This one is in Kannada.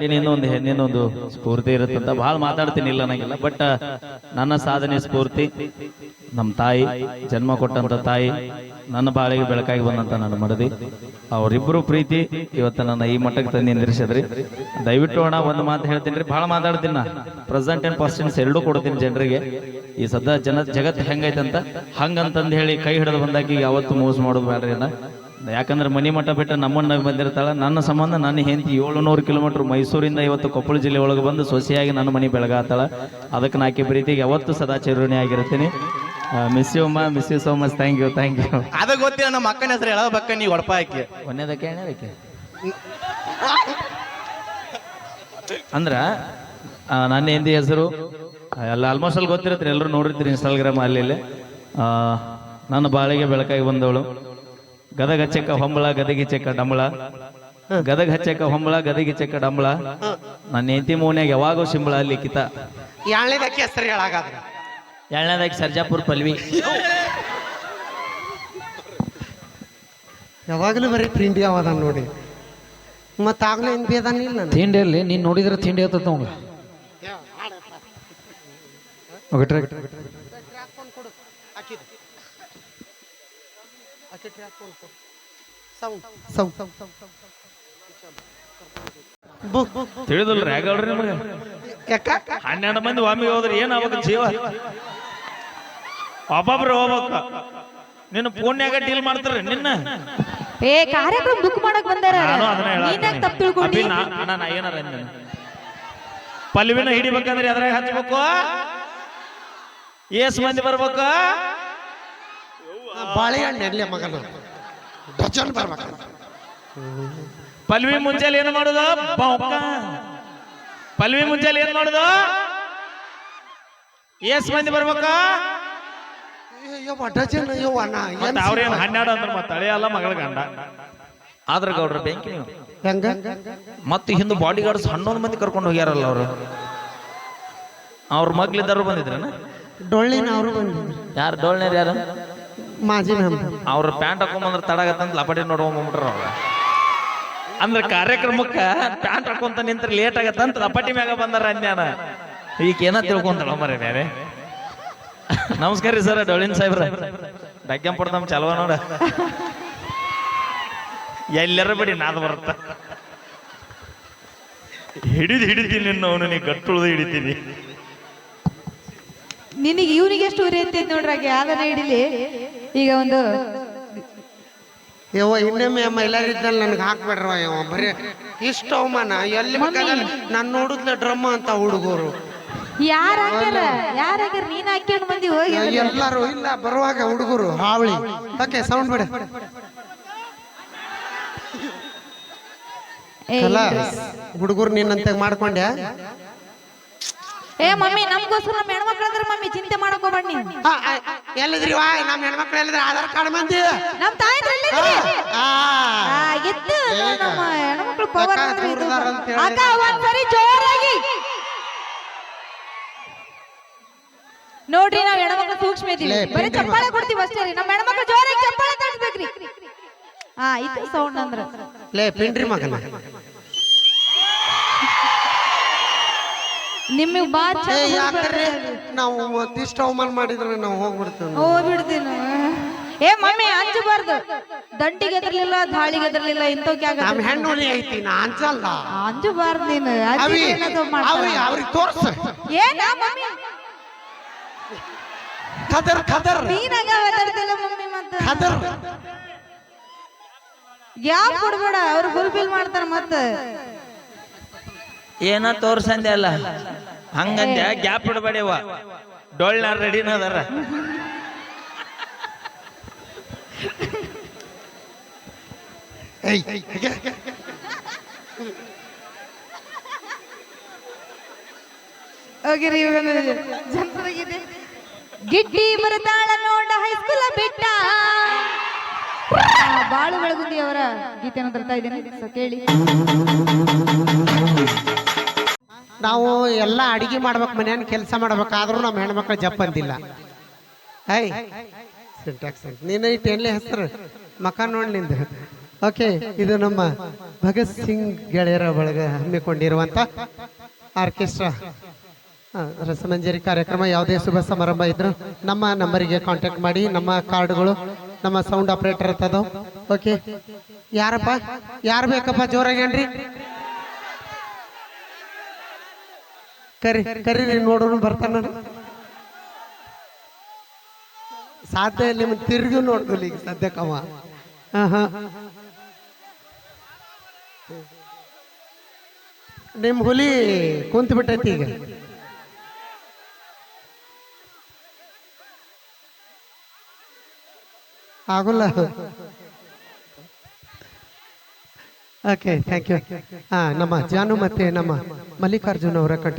ಹೆಣ್ಣಿನಿಂದ ಒಂದು ಹೆಣ್ಣಿನ ಒಂದು ಸ್ಫೂರ್ತಿ ಇರುತ್ತಂತ ಬಹಳ ಮಾತಾಡ್ತೀನಿ ಇಲ್ಲ ನನಗೆಲ್ಲ ಬಟ್ ನನ್ನ ಸಾಧನೆ ಸ್ಫೂರ್ತಿ, ನಮ್ಮ ತಾಯಿ ಜನ್ಮ ಕೊಟ್ಟಂತ ತಾಯಿ, ನನ್ನ ಬಾಳಿಗೆ ಬೆಳಕಾಗಿ ಬಂದಂತ ನನ್ನ ಮಡದಿ ಅವರಿಬ್ಬರು ಪ್ರೀತಿ ಇವತ್ತು ನನ್ನ ಈ ಮಟ್ಟಕ್ಕೆ ತಂದು ನಿಂದಿರಿಸಿದ್ರಿ. ದಯವಿಟ್ಟು ಅಣ್ಣ, ಒಂದು ಮಾತು ಹೇಳ್ತೀನಿ ರೀ, ಭಾಳ ಮಾತಾಡ್ತೀನಿ ನಾ. ಪ್ರೆಸೆಂಟ್ ಅಂಡ್ ಪರ್ಸೆಂಟ್ಸ್ ಎರಡೂ ಕೊಡ್ತೀನಿ ಜನರಿಗೆ. ಈ ಸದ್ಯ ಜನ ಜಗತ್ತು ಹೆಂಗೈತಂತ, ಹಂಗಂತಂದು ಹೇಳಿ ಕೈ ಹಿಡಿದು ಬಂದಾಗಿ ಯಾವತ್ತು ಮೋಸ ಮಾಡೋದು ಬೇಡ್ರಿ ಅಣ್ಣ. ಯಾಕಂದ್ರೆ ಮನಿ ಮಠ ಬಿಟ್ಟು ನಮ್ಮನ್ನ ಬಂದಿರ್ತಾಳೆ. ನನ್ನ ಸಂಬಂಧ ನನ್ನ ಹೆಂಡತಿ ಏಳುನೂರು ಕಿಲೋಮೀಟರ್ ಮೈಸೂರಿಂದ ಇವತ್ತು ಕೊಪ್ಪಳ ಜಿಲ್ಲೆ ಒಳಗೆ ಬಂದು ಸೊಸೆಯಾಗಿ ನನ್ನ ಮನೆ ಬೆಳಗಾತಾಳ. ಅದಕ್ಕೆ ನಾಕಿ ಪ್ರೀತಿಗೆ ಯಾವತ್ತು ಸದಾ ಚಿರುಣಿ ಆಗಿರ್ತೀನಿ ಮಿಸ್ ಯು ಅಮ್ಮ miss you so much thank you thank you ಅದ ಗೊತ್ತಿಲ್ಲ ನಮ್ಮ ಅಕ್ಕನ ಹೆಸರು ಹೇಳೋ ಬಕ್ಕ ನೀವು ಹೊಡಪ ಹಾಕಿ ಒಂದೇದಕ್ಕೆ ಏನೇದಕ್ಕೆ ಅಂದ್ರ ನನ್ನ ಹಿಂದಿ ಹೆಸರು ಎಲ್ಲ ಆಲ್ಮೋಸ್ಟ್ ಅಲ್ಲಿ ಗೊತ್ತಿರತ್ತೆ ಎಲ್ಲರೂ ನೋಡಿರ್ತೀರಿ ಇನ್ಸ್ಟಾಗ್ರಾಮ್ ಅಲ್ಲಿ. ನನ್ನ ಬಾಳಿಗೆ ಬೆಳಕಾಗಿ ಬಂದವಳು. ಗದಗ ಹಚ್ಚಕ್ಕ ಹೊಂಬಳ ಗದಗಿ ಚೆಕ್ಕ ಡಂಬಳ. ಗದಗ ಹಚ್ಚಕ್ಕ ಹೊಂಬಳ ಗದಗಿ ಚೆಕ್ಕ ಡಂಬಳ. ನನ್ನ ಹೆಂಡತಿ ಮೂನ್ಯಾಗ ಸಿಂಬಳ ಅಲ್ಲಿ ಕಿತ. ಎರಡನೇದಕ್ಕೆ ಹೆಸರು ಹೇಳಾಗಾದ್ರೆ? ಎರಡನೇದಾಗಿ ಸರ್ಜಾಪುರ್ ಪಲ್ವಿ. ಯಾವಾಗಲೂ ಬರೀ ತಿಂಡಿ ಅವಾದ ನೋಡಿ. ಮತ್ತೆ ಆಗ್ಲೇ ಏನ್ ಬೇದಾನಿಲ್ಲ ತಿಂಡಿ ಅಲ್ಲಿ ನೀನ್ ನೋಡಿದ್ರೆ ತಿಂಡಿ ಆತದ ಕೊಡು ಒಗಟ್ರೆ. ಯಾಗಲ್ರಿ ನಿಮಗೆ. ಯಾಕ ಮಂದಿ ವಾಮಿ ಹೋದ್ರೆ ಏನ್ ಆಗ್ಬೇಕು ಜೀವ? ಒಬ್ಬೊಬ್ರು ಹೋಗ್ಬೇಕು. ನಿನ್ನ ಫೋನ್ಯಾಗ ಡೀಲ್ ಮಾಡ್ತಾರ ನಿನ್ನ. ಏ ಕಾರ್ಯಕ್ರಮ ಬುಕ್ ಮಾಡಕ್ ಬಂದಾರ. ನಾನು ಅದನ್ನ ನೀನ್ಯಾಕ್ ತಪ್ಪು ತಿಳ್ಕೊಂಡಿ ಅಭಿ, ನಾ- ಏನಾರ ಅಂದೇನ? ಪಲ್ವಿನ ಹಿಡಿಬೇಕಂದ್ರೆ ಅದ್ರಾಗ ಹಚ್ಬೇಕು? ಎಸ್ ಮಂದಿ ಬರ್ಬೇಕು? ಬಾಳೆಹಣ್ಣು ಎಲ್ಲಿ ಮಗನ. ಡಜನ್ ಬರ್ಬೇಕ ಪಲ್ವಿ ಮುಂಜಾನೆ ಏನ್ ಮಾಡುದು? ಬೌಕ ಪಲ್ವಿ ಮುಂಜಾನೆ ಏನ್ ಮಾಡುದು? ಎಸ್ ಮಂದಿ ಬರ್ಬೇಕ? ಡಜನ್ ಯವ್ವ ನಾ ಮತ್ತೆ ಅವ್ರೇನ್ ಹನ್ನೆರಡು ಅಂದ್ರೆ ಮತ್ತೆ ಅಲ್ಲ ಮಗಳ ಗಂಡ. ಆದ್ರ ಗೌಡ್ರ ಬೆಂಕಿ ನೀವು. ಹೆಂಗ? ಮತ್ತೆ ಹಿಂದೆ ಬಾಡಿ ಗಾರ್ಡ್ಸ್ ಹನ್ನೊಂದು ಮಂದಿ ಕರ್ಕೊಂಡು ಹೋಗ್ಯಾರಲ್ಲ ಅವರು. ಅವ್ರ ಮಗ್ಲಿದ್ದಾರು ಬಂದಿದ್ರನ? ಡೊಳ್ಳಿನ ಅವರು ಬಂದಿದ್ರು. ಯಾರು ಡೊಳ್ಳಿನ ಯಾರು? ಮಾಜಿ ಅವ್ರ ಪ್ಯಾಂಟ್ ಹಾಕೊಂಬಂದ್ರ ತಡಗತ್ತಂತ ಲಪಾಟಿ ನೋಡ್ಕೊಂಡ್ಬಿಟ್ರ ಅವ್ರ. ಅಂದ್ರೆ ಕಾರ್ಯಕ್ರಮಕ್ಕ ಪ್ಯಾಂಟ್ ಹಾಕೊಂತ ನಿಂತ್ರ ಲೇಟ್ ಆಗತ್ತಂತ ಲಪಾಟಿ ಮ್ಯಾಗ ಬಂದಾರ ಅನ್ಯಾನ. ಈಗ ಏನ ತಿಳ್ಕೊಂತಾಳ ಮರೆ ಬೇರೆ. ನಮಸ್ಕಾರ ರೀ ಸರ್ ಡೊಳಿನ್ ಸಾಹೇಬ್ರ. ಡಕ್ಕೆಂಪುರ ನಮ್ ಚಲವ ನೋಡ. ಎಲ್ಲರ ಬಿಡಿ ನಾದ್ ಬರುತ್ತ. ಹಿಡಿದು ಹಿಡಿತೀನಿ ಅವನು ನೀ ಗಟ್ಟುಳ್ದು ಹಿಡಿತೀನಿ. ನಿನಗೆ ಇವನಿಗೆ ಎಷ್ಟು ಉರಿ ಅಂತೈತಿ ನೋಡ್ರಾಗ ಯಾವ್ದನ ಹಿಡಿಲಿ ಈಗ ಒಂದು ಯವ್ವ ಇನ್ನೊಮ್ಮೆ ಮೈಲಾರಿದ್ದಲ್ಲಿ ನನಗೆ ಹಾಕ್ಬೇಡ್ರವ ಯವ್ವ ಬರೀ ಇಷ್ಟ ಅವಮಾನ. ಎಲ್ಲಿ ಬೇಕಾದ್ರೆ ನಾನು ನೋಡಿದ್ಲ ಡ್ರಮ್ಮ ಅಂತ ಹುಡುಗರು. ಯಾರ ಹಾಕ್ಯಾರ? ಯಾರ ಹಾಕ್ಯಾರ? ನೀನ್ ಹಾಕ್ಯಾನ ಮಂದಿ ಹೋಗಿ. ಎಲ್ಲರೂ ಇಲ್ಲ ಬರುವಾಗ ಹುಡುಗರು. ಹಾವಳಿ. ಓಕೆ ಸೌಂಡ್ ಬಿಡ. ಅಲ್ಲ ಹುಡುಗರು ನಿನ್ನಂತೆ ಮಾಡ್ಕೊಂಡ್ಯಾ? ಏ ಮಮ್ಮಿ ನಮ್ಗೋಸ್ಕರ ನಮ್ಮ ಹೆಣ್ಮಕ್ಳು ಅಂದ್ರೆ ಮಮ್ಮಿ ಚಿಂತೆ ಮಾಡಕ್ ಹೋಗ್ಬೇಡ ಆ, ಎಲ್ಲಿದ್ರಿ ವಾ ನಮ್ಮ ಹೆಣ್ಮಕ್ಳು ಎಲ್ಲಿದ್ರಿ? ಆಧಾರ್ ಕಾರ್ಡ್ ಮಂದಿ ನಮ್ ತಾಯಿ ಇತ್ತು ನಮ್ಮ ಹೆಣ್ಮಕ್ಳು ಪವರ್ ಅಕ್ಕ ಒಂದ್ಸರಿ ಜೋರಾಗಿ. ನೋಡ್ರಿ ನಾವ್ ಹೆಣ್ಮಕ್ಳು ಸೂಕ್ಷ್ಮ ಇದೀವಿ. ಬರೀ ಚಪ್ಪಾಳೆ ಕೊಡ್ತೀವಿ ಅಷ್ಟೇ ರೀ. ನಮ್ಮ ಹೆಣ್ಮಕ್ಳು ಜೋರಾಗಿ ಚಪ್ಪಾಳೆ ತಟ್ಬೇಕ್ರಿ. ಹಾ ಇದು ಸೌಂಡ್ ಅಂದ್ರ. ಲೇ ಪಿಂಡ್ರಿ ಮಗನ. ನಿಮಗೆ ಬಾ ಏ ನಾವು ಮತ್ತಿಷ್ಟು ಅವಮಾನ ಮಾಡಿದ್ರೆ ನಾವು ಹೋಗ್ಬಿಡ್ತೇವೆ ಬಿಡ್ತೀನಿ ಏ ಮಮ್ಮಿ ಅಂಜಬಾರ್ದು ದಂಡಿಗೆ ಎದರ್ಲಿಲ್ಲ ಧಾಳಿಗೆ ಎದರ್ಲಿಲ್ಲ ಇಂಥವ್ಕೆ ನಮ್ಮ ಆಗತ್ತೆ. ಹೆಣ್ಣು ಐತಿ ನಾ ಅಂಚಲ್ಲ ಅಂಜಬಾರ್ದು ನೀನು. ಅವಿ ಅಜ್ಜಿ ಏನಾದ್ರು ಮಾಡ್ತಾಳ. ಅವಿ ಅವ್ರಿಗೆ ತೋರ್ಸ. ಏನ ಮಮ್ಮಿ? ಖದರ್ ಖದರ್. ನೀನಾಗ ಮಾತಾಡ್ತಿಲ್ಲ ಮಮ್ಮಿ ಮತ್ತ. ಖದರ್. ಗ್ಯಾಪ್ ಕೊಡ್ಬೇಡ ಅವ್ರು ಫುಲ್ಫಿಲ್ ಮಾಡ್ತಾರ ಮತ್ತ. ಏನ ತೋರ್ಸಂದೆ ಅಲ್ಲ? ಹಂಗಂದೆ ಗ್ಯಾಪ್ ಬಿಡಬೇಡವ ಡೊಳ್ಳ ರೆಡಿನ ಅದಾರ. ಏಯ್ ಓಕೆ ರೀ ಇವಾಗ ಜನಪದಗಿದೆ ಗಿಡ್ಡಿ ಬರತಾಳ ನೋಡ ಹೈಸ್ಕೂಲ ಬಿಟ್ಟ. ಬಾಳು ಬೆಳಗುಂದಿ ಅವರ ಗೀತೆಯನ್ನು ತರ್ತಾ ಇದ್ದೇನೆ. ಸೊ ಕೇಳಿ. ನಾವು ಎಲ್ಲ ಅಡಿಗೆ ಮಾಡ್ಬೇಕು ಮನೆಯನ್ನು ಕೆಲಸ ಮಾಡ್ಬೇಕಾದ್ರೂ ನಮ್ಮ ಹೆಣ್ಮಕ್ಳು ಜಪ್ ಅಂದಿಲ್ಲ ಐ ಸಿಂಟ್ಯಾಕ್ಸ್ ನೀನು ಇಟ್ಟು ಎಲ್ಲಿ ಹೆಸರು. ಮಕ ನೋಡಿ ನಿಂದು. ಓಕೆ ಇದು ನಮ್ಮ ಭಗತ್ ಸಿಂಗ್ ಗೆಳೆಯರ ಬಳಗ ಹಮ್ಮಿಕೊಂಡಿರುವಂತ ಆರ್ಕೆಸ್ಟ್ರಾ ರಸಮಂಜರಿ ಕಾರ್ಯಕ್ರಮ. ಯಾವುದೇ ಶುಭ ಸಮಾರಂಭ ಇದ್ರು ನಮ್ಮ ನಂಬರಿಗೆ ಕಾಂಟ್ಯಾಕ್ಟ್ ಮಾಡಿ. ನಮ್ಮ ಕಾರ್ಡ್ಗಳು, ನಮ್ಮ ಸೌಂಡ್ ಆಪರೇಟರ್ ಅಂತದವು ಓಕೆ ಯಾರಪ್ಪ? ಯಾರು ಬೇಕಪ್ಪ? ಜೋರಾಗೇನ್ರಿ ಕರಿ ಕರೀರಿ ನೋಡೋನು ಬರ್ತಾನ ಸಾಧ್ಯ ನಿಮ್ಗೆ ತಿರುಗಿ ನೋಡ್ದಲ್ಲ ಈಗ ಸದ್ಯಕ್ಕವ ನಿಮ್ ಹುಲಿ ಕುಂತ ಬಿಟ್ಟೈತಿ ಈಗ. ಆಗುಲ್ಲ. ಓಕೆ ಥ್ಯಾಂಕ್ ಯು ಹಾ, ನಮ್ಮ ಜಾನು ಮತ್ತೆ ನಮ್ಮ ಮಲ್ಲಿಕಾರ್ಜುನ್ ಅವರ ಕಂಠ